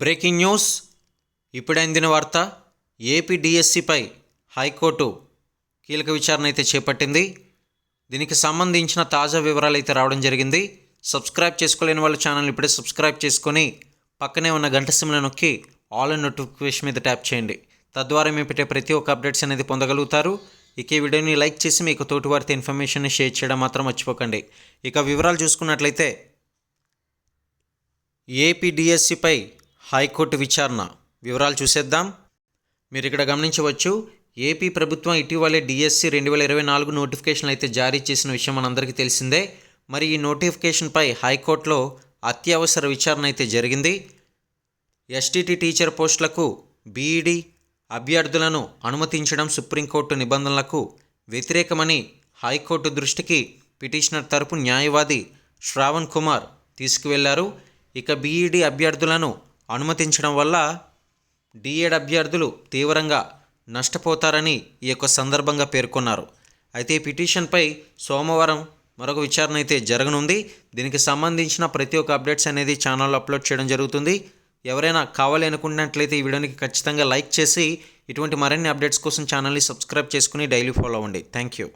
Breaking news. ఇప్పుడే అందిన వార్త ఏపీ డిఎస్సిపై హైకోర్టు కీలక విచారణ అయితే చేపట్టింది. దీనికి సంబంధించిన తాజా వివరాలు అయితే రావడం జరిగింది. సబ్స్క్రైబ్ చేసుకోలేని వాళ్ళ ఛానల్ ఇప్పుడే సబ్స్క్రైబ్ చేసుకొని పక్కనే ఉన్న గంట సిమ్లో నొక్కి ఆల్ అండ్ నోటిఫికేషన్ మీద ట్యాప్ చేయండి. తద్వారా మేము పెట్టే ప్రతి ఒక్క అప్డేట్స్ అనేది పొందగలుగుతారు. ఇక ఈ వీడియోని లైక్ చేసి మీకు తోటి వారితో ఇన్ఫర్మేషన్ షేర్ చేయడం మాత్రం మర్చిపోకండి. ఇక వివరాలు చూసుకున్నట్లయితే ఏపీ డిఎస్సిపై హైకోర్టు విచారణ. వివరాలు చూసేద్దాం. మీరు ఇక్కడ గమనించవచ్చు ఏపీ ప్రభుత్వం ఇటీవలే డిఎస్సి రెండు వేల ఇరవై నాలుగు నోటిఫికేషన్ అయితే జారీ చేసిన విషయం మనందరికీ తెలిసిందే. మరి ఈ నోటిఫికేషన్పై హైకోర్టులో అత్యవసర విచారణ అయితే జరిగింది. ఎస్టీటీ టీచర్ పోస్టులకు బీఈడి అభ్యర్థులను అనుమతించడం సుప్రీంకోర్టు నిబంధనలకు వ్యతిరేకమని హైకోర్టు దృష్టికి పిటిషనర్ తరపు న్యాయవాది శ్రావణ్ కుమార్ తీసుకువెళ్ళారు. ఇక బీఈడి అభ్యర్థులను అనుమతించడం వల్ల డిఎడ్ అభ్యర్థులు తీవ్రంగా నష్టపోతారని ఈ యొక్క సందర్భంగా పేర్కొన్నారు. అయితే ఈ పిటిషన్పై సోమవారం మరొక విచారణ అయితే జరగనుంది. దీనికి సంబంధించిన ప్రతి ఒక్క అప్డేట్స్ అనేది ఛానల్లో అప్లోడ్ చేయడం జరుగుతుంది. ఎవరైనా కావాలి అనుకున్నట్లయితే ఈ వీడియోనికి ఖచ్చితంగా లైక్ చేసి ఇటువంటి మరిన్ని అప్డేట్స్ కోసం ఛానల్ని సబ్స్క్రైబ్ చేసుకుని డైలీ ఫాలో అవ్వండి. Thank you.